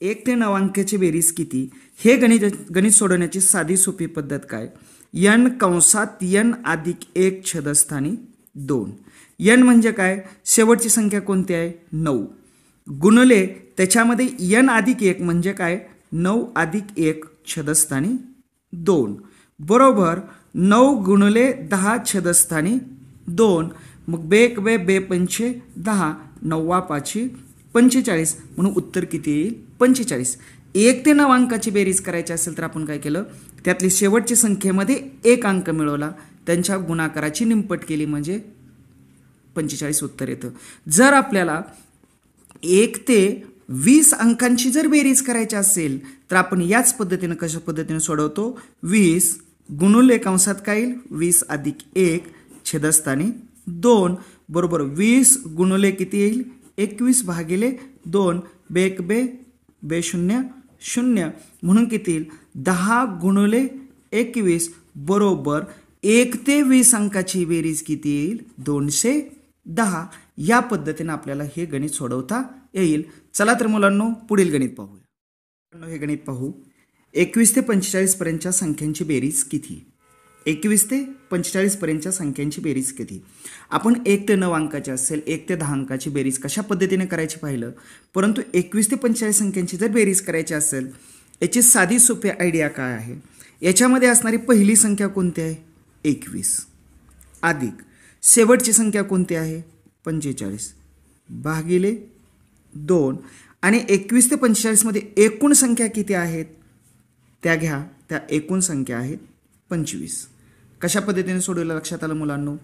एक ते नऊ अंकाची बेरीज किती? हे गणित गणित सोडवण्याची साधी सोपी पद्धत काय? यन कंसात यन अधिक एक छदस्थानी दोन. यन म्हणजे काय? शेवटची संख्या कोणती आहे? नऊ. गुणले त्याच्यामध्ये यन अधिक एक म्हणजे काय? नऊ अधिक एक छदस्थानी दोन. बरोबर नऊ गुणले दहा छदस्थानी दोन. मग बेक बे बे पंचे दहा. नव्वा पाचशे पंचेचाळीस. म्हणून उत्तर किती येईल? पंचेचाळीस. एक ते नऊ अंकाची बेरीज करायची असेल तर आपण काय केलं? त्यातली शेवटची संख्येमध्ये एक अंक मिळवला. त्यांच्या गुणाकाराची निंपट केली म्हणजे पंचेचाळीस उत्तर येतं. जर आपल्याला एक ते वीस अंकांची जर बेरीज करायची असेल तर आपण याच पद्धतीनं कशा पद्धतीने सोडवतो? वीस गुणुले कंसात काय येईल? वीस अधिक एक छेदस्थानी दोन. बरोबर वीस गुणुले किती येईल? एकवीस भागिले दोन. बेक बे बे शून्य शून्य म्हणून किती येईल दहा गुणले एकवीस बरोबर एक ते वीस अंकाची बेरीज किती येईल दोनशे दहा. या पद्धतीने आपल्याला हे गणित सोडवता येईल. चला तर मुलांनो पुढील गणित पाहूया. हे गणित पाहू. एकवीस ते पंचेचाळीसपर्यंतच्या संख्यांची बेरीज किती? एकवीस ते पंचेचाळीसपर्यंतच्या संख्यांची बेरीज किती आपण एक ते नऊ अंकाची असेल एक ते दहा अंकाची बेरीज कशा पद्धतीने करायची पाहिलं? परंतु एकवीस ते पंचेचाळीस संख्यांची जर बेरीज करायची असेल याची साधी सोपी आयडिया काय आहे? याच्यामध्ये असणारी पहिली संख्या कोणती आहे? एकवीस. अधिक. शेवटची संख्या कोणती आहे? पंचेचाळीस. भागिले दोन. आणि एकवीस ते पंचेचाळीसमध्ये एकूण संख्या किती आहेत? त्या घ्या. त्या एकूण संख्या आहेत पंचवीस. कशा पद्धतीने सोडवलं लक्षात आलं मुलांनो?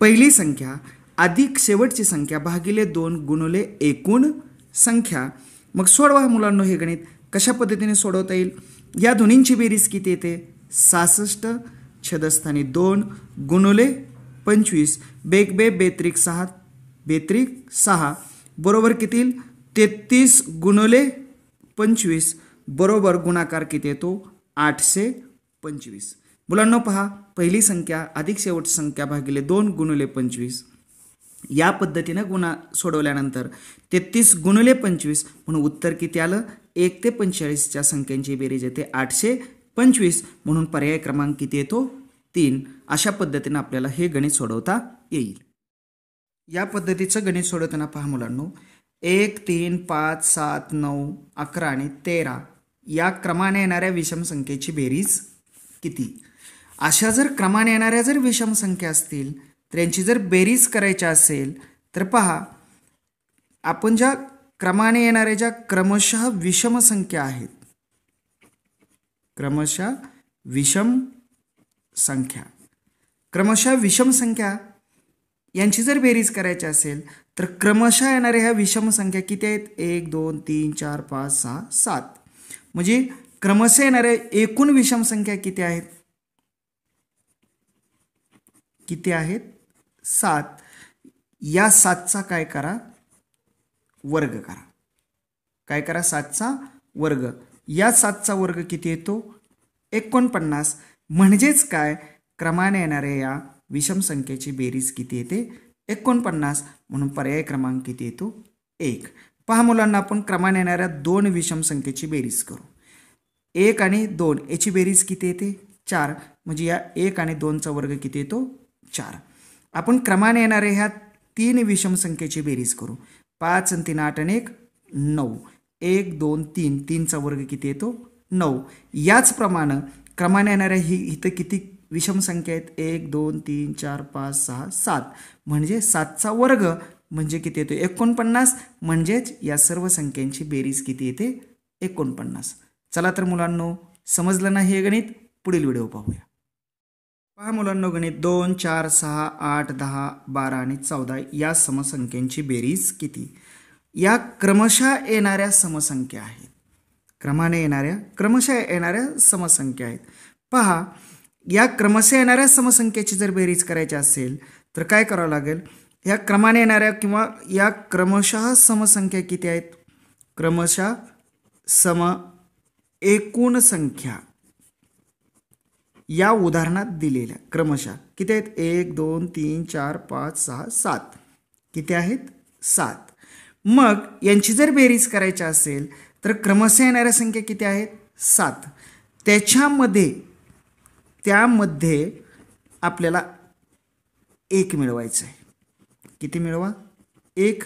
पहिली संख्या अधिक शेवटची संख्या भागिले दोन गुणुले एकूण संख्या. मग सोडवा मुलांनो हे गणित. कशा पद्धतीने सोडवता येईल? या दोन्हींची बेरीज किती येते? सहासष्ट छदस्थानी दोन गुणुले पंचवीस. बेक बे बेत्रिक सहा बेत्रिक सहा. बरोबर किती तेहतीस गुणुले पंचवीस. बरोबर गुणाकार किती येतो? आठशे पंचवीस. मुलांना पहा पहिली संख्या अधिक शेवटची संख्या भागिले दोन गुणुले पंचवीस. या पद्धतीनं गुणा सोडवल्यानंतर तेहतीस गुणुले पंचवीस म्हणून उत्तर किती आलं? एक ते पंचेचाळीसच्या संख्यांची बेरीज येते. आठशे पंचवीस म्हणून पर्याय क्रमांक किती येतो? तीन. अशा पद्धतीनं आपल्याला हे गणित सोडवता येईल. या पद्धतीचं गणित सोडवताना पहा मुलांनो. एक तीन पाच सात नऊ अकरा आणि तेरा या क्रमाने येणाऱ्या विषम संख्येची बेरीज किती? अशा जर क्रमाने येणाऱ्या जर विषम संख्या असतील तर यांची जर बेरीज करायची असेल तर पहा आपण ज्या क्रमाने येणाऱ्या ज्या क्रमशः विषम संख्या आहेत क्रमशः विषम संख्या क्रमशः विषम संख्या यांची जर बेरीज करायची असेल तर क्रमशः येणाऱ्या ह्या विषम संख्या किती आहेत? एक दोन तीन चार पाच सहा सात. म्हणजे क्रमशः येणाऱ्या एकूण विषम संख्या किती आहेत? किती आहेत? सात. या सातचा काय करा? वर्ग करा. काय करा? सातचा वर्ग. या सातचा वर्ग किती येतो? एकोणपन्नास. म्हणजेच काय? क्रमाने येणाऱ्या या विषम संख्येची बेरीज किती येते? एकोणपन्नास. म्हणून पर्याय क्रमांक किती येतो? एक. पहा मुलांना आपण क्रमाने येणाऱ्या दोन विषम संख्येची बेरीज करू. एक आणि दोन. याची बेरीज किती येते? चार. म्हणजे या एक आणि दोनचा वर्ग किती येतो? चार. आपण क्रमाने येणाऱ्या ह्या तीन विषम संख्येची बेरीज करू. पाच आणि तीन आठ आणि एक नऊ. एक दोन तीन. तीनचा वर्ग किती येतो? नऊ. याचप्रमाणे क्रमाने येणाऱ्या ही इथं किती विषम संख्या आहेत? एक दोन तीन चार पाच सहा सात. म्हणजे सातचा वर्ग म्हणजे किती येतो? एकोणपन्नास. म्हणजेच या सर्व संख्यांची बेरीज किती येते? एकोणपन्नास. चला तर मुलांनो समजलं ना हे गणित? पुढील व्हिडिओ पाहूया. पहा मुलांनो गणित दोन चार सहा आठ दहा बारा आणि चौदा या समसंख्यांची बेरीज किती? या क्रमशः येणाऱ्या समसंख्या आहेत. क्रमाने येणाऱ्या क्रमशः येणाऱ्या समसंख्या आहेत. पहा या क्रमशः येणाऱ्या समसंख्येची जर बेरीज करायची असेल तर काय करावं लागेल? या क्रमाने येणाऱ्या किंवा या क्रमशः समसंख्या किती आहेत? क्रमशः सम एकूण संख्या. या उदाहरणात दिलेल्या क्रमशः किती आहेत? एक दोन तीन चार पाच सहा सात. किती आहेत? सात. मग यांची जर बेरीज करायची असेल तर क्रमशः येणाऱ्या संख्या किती आहेत? सात. त्याच्यामध्ये त्यामध्ये आपल्याला एक मिळवायचं आहे किती मिळवा? एक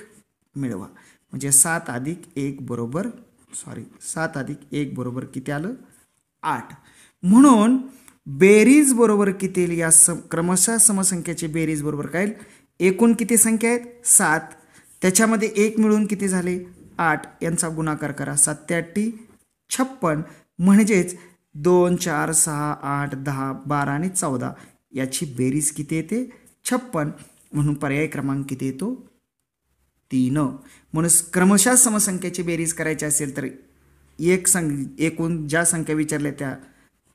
मिळवा. म्हणजे सात अधिक एक बरोबर सॉरी सात अधिक एक बरोबर किती आलं? आठ. म्हणून बेरीज बरोबर किती येईल? या सम क्रमशः समसंख्याची बेरीज बरोबर काय एकूण किती संख्या आहेत? सात. त्याच्यामध्ये एक मिळून किती झाले? आठ. यांचा गुणाकार करा. सत्याऐंशी छप्पन. म्हणजेच दोन चार सहा आठ दहा बारा आणि चौदा. याची बेरीज किती येते? छप्पन. म्हणून पर्याय क्रमांक किती येतो? तीन. म्हणून क्रमशः समसंख्येची बेरीज करायची असेल तर एक सं एकूण ज्या संख्या विचारल्या त्या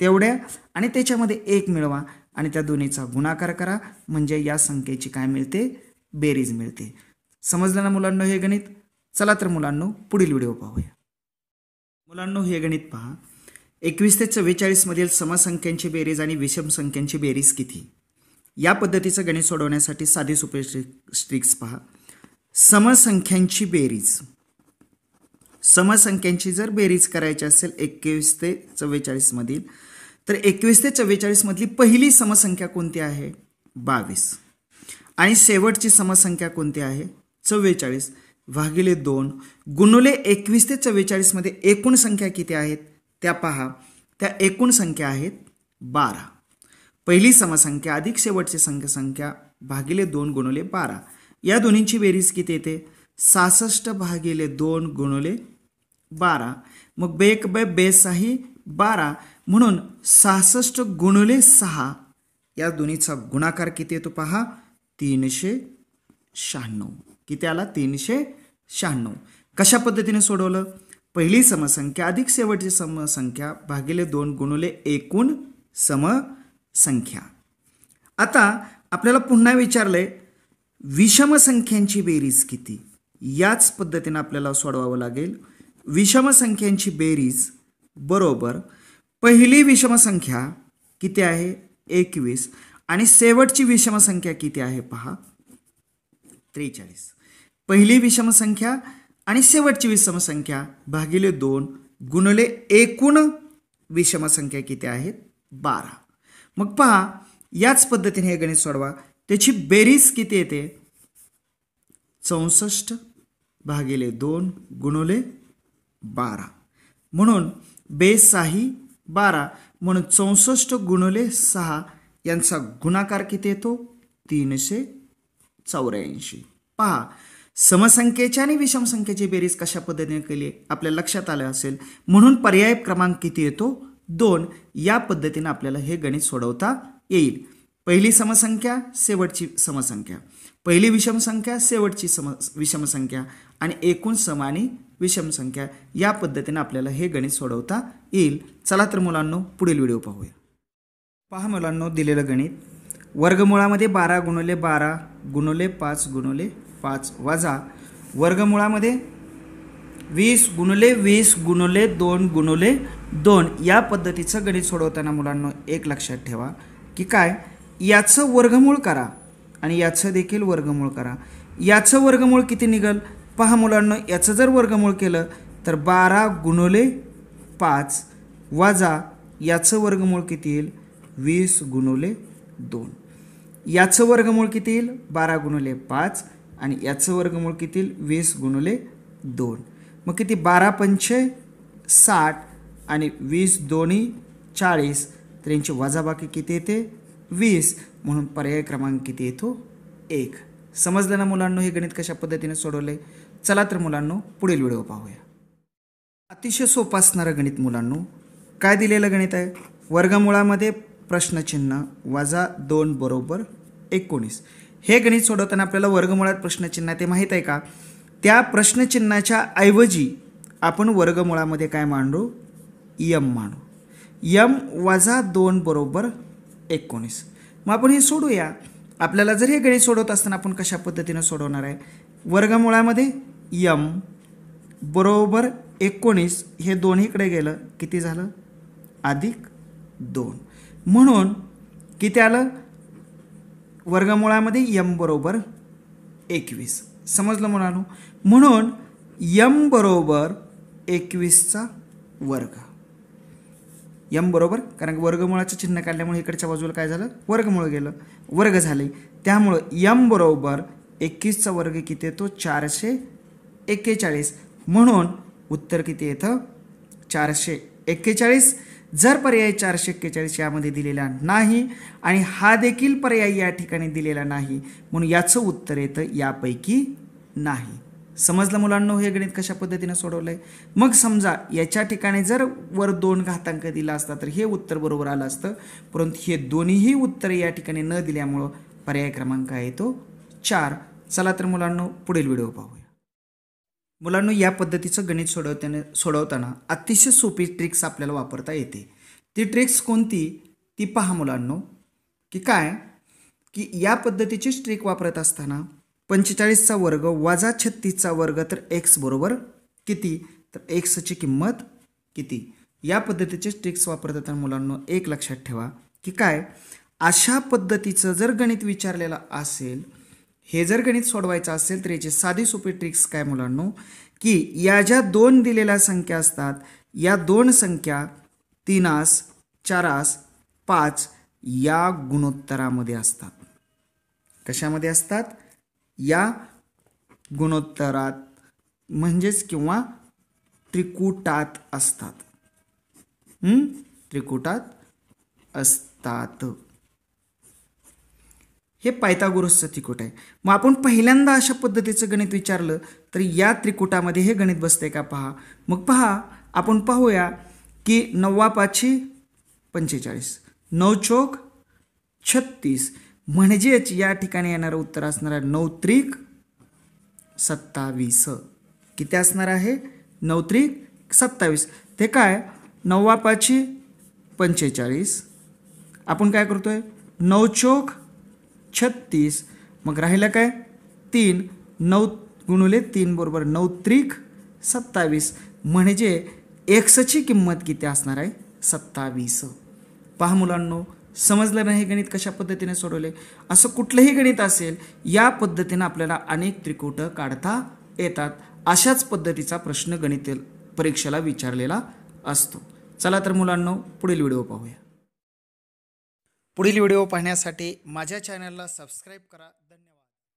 तेवढ्या आणि त्याच्यामध्ये एक मिळवा आणि त्या दोन्हीचा गुणाकार करा. म्हणजे या संख्येची काय मिळते? बेरीज मिळते. समजलं ना मुलांना हे गणित? चला तर मुलांनो पुढील व्हिडिओ पाहूया. मुलांनो हे गणित पहा. एकवीस ते चव्वेचाळीसमधील समसंख्यांची बेरीज आणि विषम संख्यांची बेरीज किती? या पद्धतीचं गणित सोडवण्यासाठी साधी सोपे स्ट्रिक्स पहा. समसंख्यांची बेरीज. समसंख्यांची जर बेरीज करायची असेल एकवीस ते चव्वेचाळीसमधील तर एकवीस ते चव्वेचाळीसमधली पहिली समसंख्या कोणती आहे? बावीस. आणि शेवटची समसंख्या कोणती आहे? चव्वेचाळीस. भागिले दोन गुणुले एकवीस ते चव्वेचाळीसमध्ये एकूण संख्या किती आहेत? त्या पहा. त्या एकूण संख्या आहेत बारा. पहिली समसंख्या अधिक शेवटची संख्या संख्या भागिले दोन गुणुले बारा. या दोन्हींची बेरीज किती येते? सहासष्ट भागिले दोन गुणुले बारा. मग बेक बे बेसाही बारा. म्हणून सहासष्ट गुणले सहा. या दोन्हीचा गुणाकार किती येतो पहा? तीनशे शहाण्णव. किती आला? तीनशे शहाण्णव. कशा पद्धतीने सोडवलं? पहिली समसंख्या अधिक शेवटची समसंख्या भागिले दोन गुणुले एकूण समसंख्या. आता आपल्याला पुन्हा विचारलंय विषम संख्यांची बेरीज किती? याच पद्धतीने आपल्याला सोडवावं लागेल. विषम संख्यांची बेरीज बरोबर पहिली विषम संख्या किती आहे? एकवीस. आणि शेवटची विषमसंख्या किती आहे? पहा. त्रेचाळीस. पहिली विषम संख्या आणि शेवटची विषमसंख्या भागिले दोन गुणले एकूण विषमसंख्या किती आहेत बारा. मग पहा याच पद्धतीने हे गणित सोडवा. त्याची बेरीज किती येते? चौसष्ट भागिले दोन गुणुले बारा. म्हणून बेसाही बारा. म्हणून चौसष्ट गुणले सहा यांचा गुणाकार किती येतो? तीनशे चौऱ्याऐंशी. पहा. समसंख्येच्या आणि विषमसंख्येची बेरीज कशा पद्धतीने केली आपल्या लक्षात आलं असेल. म्हणून पर्याय क्रमांक किती येतो? दोन. या पद्धतीने आपल्याला हे गणित सोडवता येईल. पहिली समसंख्या शेवटची समसंख्या. पहिली विषमसंख्या शेवटची सम विषमसंख्या. आणि एकूण सम आणि विषमसंख्या या पद्धतीने आपल्याला हे गणित सोडवता येईल. चला तर मुलांनो पुढील व्हिडिओ पाहूया. पहा मुलांनो दिलेलं गणित. वर्गमुळामध्ये बारा गुणवले बारा गुणवले पाच गुणवले पाच वजा वर्गमुळामध्ये वीस गुणले वीस गुणले दोन गुणले दोन. या पद्धतीचं गणित सोडवताना मुलांना एक लक्षात ठेवा की काय? याचं वर्गमूळ करा आणि याचं देखील वर्गमूळ करा. याचं वर्गमूळ किती निघल? पहा मुलांना याचं जर वर्गमूळ केलं तर बारा गुणुले पाच वजा याचं वर्गमूळ किती येईल? वीस गुणवले दोन. याचं वर्गमूळ किती येईल? बारा गुणुले पाच आणि याचं वर्गमूळ किती येईल? वीस गुणुले दोन. मग किती? बारा पंचे साठ आणि वीस दोन्ही चाळीस तर यांची वजाबाकी किती येते? वीस. म्हणून पर्याय क्रमांक किती येतो? एक. समजलं ना मुलांनो हे गणित कशा पद्धतीने सोडवले चला तर मुलांनो पुढील व्हिडिओ पाहूया. अतिशय सोपं असणारं गणित मुलांनो काय दिलेलं गणित आहे? वर्गमुळामध्ये प्रश्नचिन्ह वजा दोन बरोबर एकोणीस. हे गणित सोडवताना आपल्याला वर्गमुळात प्रश्नचिन्ह ते माहीत आहे का? त्या प्रश्नचिन्हाच्या ऐवजी आपण वर्गमुळामध्ये काय मांडू? यम मांडू. यम वजा दोन बरोबर एकोणीस. मग आपण हे सोडूया. आपल्याला जर हे गणित सोडवत असताना आपण कशा पद्धतीनं सोडवणार आहे? वर्गमुळामध्ये यम बरोबर एकोणीस हे दोन्हीकडे गेलं किती झालं? अधिक दोन. म्हणून किती आलं? वर्गमुळामध्ये यम बरोबर एकवीस. समजलं म्हणालो म्हणून यम बरोबर एकवीसचा वर्ग. यम बरोबर कारण वर्गमुळाचं चिन्ह काढल्यामुळे इकडच्या बाजूला काय झालं? वर्गमुळं गेलं. वर्ग झाले. त्यामुळं यम बरोबर एकवीसचा वर्ग किती येतो? चारशे एक्केचाळीस. म्हणून उत्तर किती येतं? चारशे एक्केचाळीस. जर पर्याय चारशे एक्केचाळीस यामध्ये दिलेला नाही आणि हा देखील पर्याय या ठिकाणी दिलेला नाही म्हणून याचं उत्तर येतं यापैकी नाही. समजलं मुलांना हे गणित कशा पद्धतीनं सोडवलं आहे मग समजा याच्या ठिकाणी जर वर दोन घातांक दिला असता तर हे उत्तर बरोबर आलं असतं. परंतु हे दोन्हीही उत्तर या ठिकाणी न दिल्यामुळं पर्याय क्रमांक आहे तो चार. चला तर मुलांना पुढील व्हिडिओ पाहूया. मुलांना या पद्धतीचं गणित सोडवताना सोडवताना अतिशय सोपी ट्रिक्स आपल्याला वापरता येते. ती ट्रिक्स कोणती? ती पहा मुलांनो. की काय? की या पद्धतीचीच ट्रिक वापरत असताना पंचेचाळीसचा वर्ग वजा छत्तीसचा वर्ग तर एक्स बरोबर किती? तर एक्सची किंमत किती? या पद्धतीचे ट्रिक्स वापरत असताना मुलांना एक लक्षात ठेवा. की काय? अशा पद्धतीचं जर गणित विचारलेलं असेल हे जर गणित सोडवायचं असेल तर याची साधी सोपी ट्रिक्स काय मुलांनो? की या ज्या दोन दिलेल्या संख्या असतात या दोन संख्या तीनास चारास पाच या गुणोत्तरामध्ये असतात. कशामध्ये असतात? या गुणोत्तरात म्हणजेच किंवा त्रिकुटात असतात. त्रिकुटात असतात. हे पायथागोरसचं त्रिकूट आहे. मग आपण पहिल्यांदा अशा पद्धतीचं गणित विचारलं तर या त्रिकुटामध्ये हे गणित बसते का? पहा. मग पहा आपण पाहूया की नव्वा पाचशे पंचेचाळीस नऊ चोक छत्तीस. म्हणजेच या ठिकाणी येणारं उत्तर असणार आहे नऊ त्रिक सत्तावीस. किती असणार आहे? नऊ त्रिक सत्तावीस. ते काय? नव्वा पाचशे पंचेचाळीस. आपण काय करतोय? नऊ चोक छत्तीस. मग राहिलं काय? तीन. नऊ गुणुले तीन बरोबर नऊ त्रिक सत्तावीस. म्हणजे एक्सची किंमत किती असणार आहे? सत्तावीस. पहा मुलांनो समजलं नाही गणित कशा पद्धतीने सोडवले? असं कुठलंही गणित असेल या पद्धतीनं आपल्याला अनेक त्रिकोटं काढता येतात. अशाच पद्धतीचा प्रश्न गणित परीक्षेला विचारलेला असतो. चला तर मुलांनो पुढील व्हिडिओ पाहूया. पुढील व्हिडिओ पाहण्यासाठी माझ्या चॅनलला सबस्क्राईब करा. धन्यवाद.